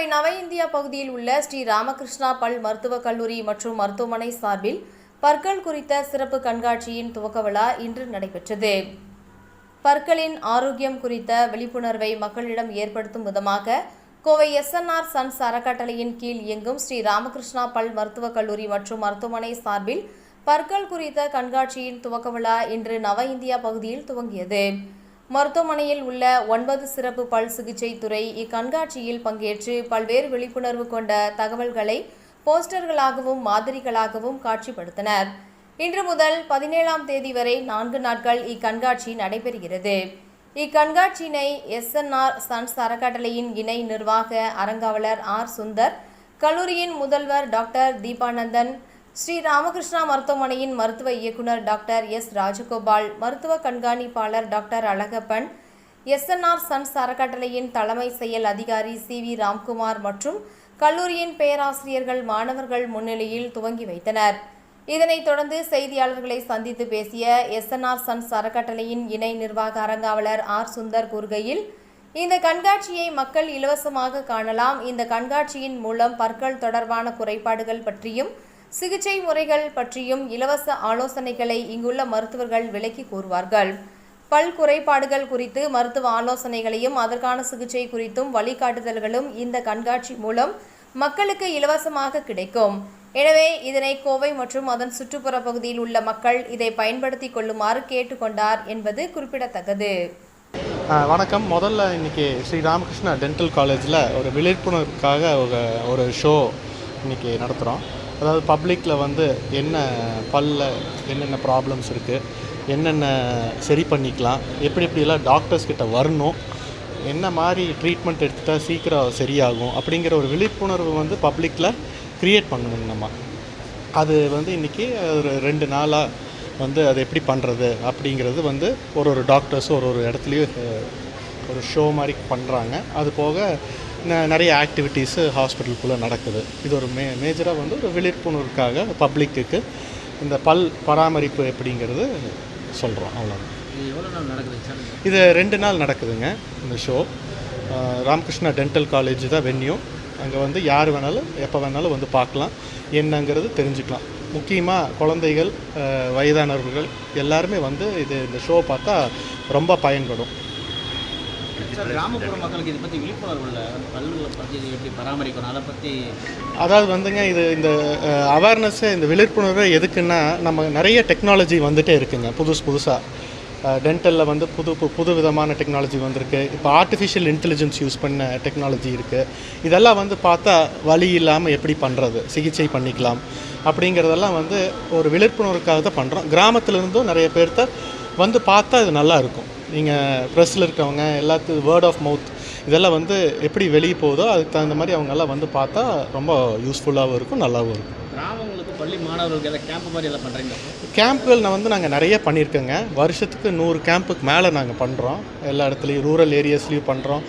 கோவை நவ இந்தியா பகுதியில் உள்ள ஸ்ரீ ராமகிருஷ்ணா பல் மருத்துவக் கல்லூரி மற்றும் மருத்துவமனை சார்பில் பற்கள் குறித்த சிறப்பு கண்காட்சியின் துவக்க விழா இன்று நடைபெற்றது. பற்களின் ஆரோக்கியம் குறித்த விழிப்புணர்வை மக்களிடம் ஏற்படுத்தும் விதமாக கோவை எஸ்என்ஆர் சன்ஸ் அறக்கட்டளையின் கீழ் இயங்கும் ஸ்ரீ ராமகிருஷ்ணா பல் மருத்துவக் கல்லூரி மற்றும் மருத்துவமனை சார்பில் பற்கள் குறித்த கண்காட்சியின் துவக்க விழா இன்று நவ இந்தியா பகுதியில் துவங்கியது. மருத்துவமனையில் உள்ள ஒன்பது சிறப்பு பல் சிகிச்சை துறை இக்கண்காட்சியில் பங்கேற்று பல்வேறு விழிப்புணர்வு கொண்ட தகவல்களை போஸ்டர்களாகவும் மாதிரிகளாகவும் காட்சிப்படுத்தினர். இன்று முதல் பதினேழாம் தேதி வரை நான்கு நாட்கள் இக்கண்காட்சி நடைபெறுகிறது. இக்கண்காட்சியினை எஸ்என்ஆர் சன்ஸ் அறக்கட்டளையின் இணை நிர்வாக அறங்காவலர் ஆர் சுந்தர் கல்லூரியின் முதல்வர் டாக்டர் தீபானந்தன் ஸ்ரீ ராமகிருஷ்ணா மருத்துவமனையின் மருத்துவ இயக்குனர் டாக்டர் எஸ் ராஜகோபால் மருத்துவ கண்காணிப்பாளர் டாக்டர் அழகப்பன் எஸ்என்ஆர் சன்ஸ் அறக்கட்டளையின் தலைமை செயல் அதிகாரி சி வி ராம்குமார் மற்றும் கல்லூரியின் பேராசிரியர்கள் மாணவர்கள் முன்னிலையில் துவங்கி வைத்தனர். இதனைத் தொடர்ந்து செய்தியாளர்களை சந்தித்து பேசிய எஸ்என்ஆர் சன்ஸ் அறக்கட்டளையின் இணை நிர்வாக அறங்காவலர் ஆர் சுந்தர் கூறுகையில் இந்த கண்காட்சியை மக்கள் இலவசமாக காணலாம். இந்த கண்காட்சியின் மூலம் பற்கள் தொடர்பான குறைபாடுகள் பற்றியும் சிகிச்சை முறைகள் பற்றியும் இலவச ஆலோசனைகளை இங்குள்ள மருத்துவர்கள் விலக்கி கூறுவார்கள். பல் குறைபாடுகள் குறித்து மருத்துவ ஆலோசனைகளையும் அதற்கான சிகிச்சை குறித்தும் வழிகாட்டுதல்களும் இந்த கண்காட்சி மூலம் மக்களுக்கு இலவசமாக கிடைக்கும். எனவே இதனை கோவை மற்றும் அதன் சுற்றுப்புற பகுதியில் உள்ள மக்கள் இதை பயன்படுத்தி கொள்ளுமாறு கேட்டுக்கொண்டார் என்பது குறிப்பிடத்தக்கது. வணக்கம். முதல்ல இன்னைக்கு ஸ்ரீ ராமகிருஷ்ணா டென்டல் காலேஜில் ஒரு விழிப்புணர்வுக்காக ஒரு ஒரு ஷோ இன்னைக்கு நடத்துகிறோம் அதாவது பப்ளிக்கில் வந்து என்ன பல்ல என்னென்ன ப்ராப்ளம்ஸ் இருக்குது என்னென்ன சரி பண்ணிக்கலாம் எப்படி எப்படியெல்லாம் டாக்டர்ஸ் கிட்ட வரணும் என்ன மாதிரி ட்ரீட்மெண்ட் எடுத்துட்டால் சீக்கிரம் சரியாகும் அப்படிங்கிற ஒரு விழிப்புணர்வு வந்து பப்ளிக்கில் க்ரியேட் பண்ணணும் நம்ம. அது வந்து இன்றைக்கி ஒரு ரெண்டு நாளாக வந்து அது எப்படி பண்ணுறது அப்படிங்கிறது வந்து ஒரு ஒரு டாக்டர்ஸும் ஒரு ஒரு இடத்துலையும் ஒரு ஷோ மாதிரி பண்ணுறாங்க அது போக நிறைய ஆக்டிவிட்டீஸு ஹாஸ்பிட்டலுக்குள்ளே நடக்குது. இது ஒரு மே மேஜராக வந்து ஒரு விழிப்புணர்வுக்காக பப்ளிக்குக்கு இந்த பல் பராமரிப்பு எப்படிங்கிறது சொல்கிறோம் அவ்வளோதான் இது ரெண்டு நாள் நடக்குதுங்க இந்த ஷோ ராமகிருஷ்ணா டென்டல் காலேஜ் தான் வென்யூ அங்கே வந்து யார் வேணாலும் எப்போ வேணாலும் வந்து பார்க்கலாம். என்னங்கிறது தெரிஞ்சுக்கலாம். முக்கியமாக குழந்தைகள் வயதானவர்கள் எல்லாருமே வந்து இது இந்த ஷோ பார்த்தா ரொம்ப பயன்படும். கிராமப்புற மக்களுக்கு இதை பற்றி விழிப்புணர்வு இல்லை பல்லுகளை பற்றி இது எப்படி பராமரிக்கணும்? அதை பற்றி அதாவது வந்துங்க இது இந்த அவேர்னஸ்ஸு இந்த விழிப்புணர்வு எதுக்குன்னா நம்ம நிறைய டெக்னாலஜி வந்துகிட்டே இருக்குங்க புதுசு புதுசாக டென்டலில் வந்து புது புது விதமான டெக்னாலஜி வந்திருக்கு. இப்போ ஆர்டிஃபிஷியல் இன்டெலிஜென்ஸ் யூஸ் பண்ண டெக்னாலஜி இருக்குது இதெல்லாம் வந்து பார்த்தா வழி இல்லாமல் எப்படி பண்ணுறது சிகிச்சை பண்ணிக்கலாம். அப்படிங்கிறதெல்லாம் வந்து ஒரு விழிப்புணர்வுக்காக தான் பண்ணுறோம் கிராமத்துலேருந்தும் நிறைய பேர்த்த வந்து பார்த்தா இது நல்லா இருக்கும். நீங்கள் ப்ரெஸ்ஸில் இருக்கவங்க எல்லாத்துக்கும் வேர்ட் ஆஃப் மவுத் இதெல்லாம் வந்து எப்படி வெளியே போகுதோ அதுக்கு தகுந்த மாதிரி அவங்க எல்லாம் வந்து பார்த்தா ரொம்ப யூஸ்ஃபுல்லாகவும் இருக்கும் நல்லாவும் இருக்கும். கிராமங்களுக்கு பள்ளி மாணவர்களுக்கு எல்லாம் கேம்ப் மாதிரி எல்லாம் பண்ணுறீங்க கேம்ப்புகள் நான் வந்து நாங்கள் நிறைய பண்ணியிருக்கோங்க. வருஷத்துக்கு நூறு கேம்புக்கு மேலே நாங்கள் பண்ணுறோம் எல்லா இடத்துலையும் ரூரல் ஏரியாஸ்லேயும் பண்ணுறோம்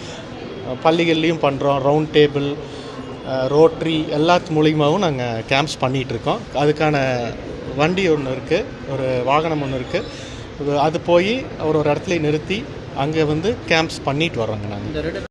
பள்ளிகள்லேயும் பண்ணுறோம் ரவுண்ட் டேபிள் ரோட்ரி எல்லாத்து மூலியமாகவும் நாங்கள் கேம்ப்ஸ் பண்ணிகிட்ருக்கோம் அதுக்கான வண்டி ஒன்று இருக்குது ஒரு வாகனம் ஒன்று இருக்குது அது போய் ஒரு ஒரு இடத்துல நிறுத்தி அங்கே வந்து கேம்ப்ஸ் பண்ணிட்டு வரோங்க நாங்கள்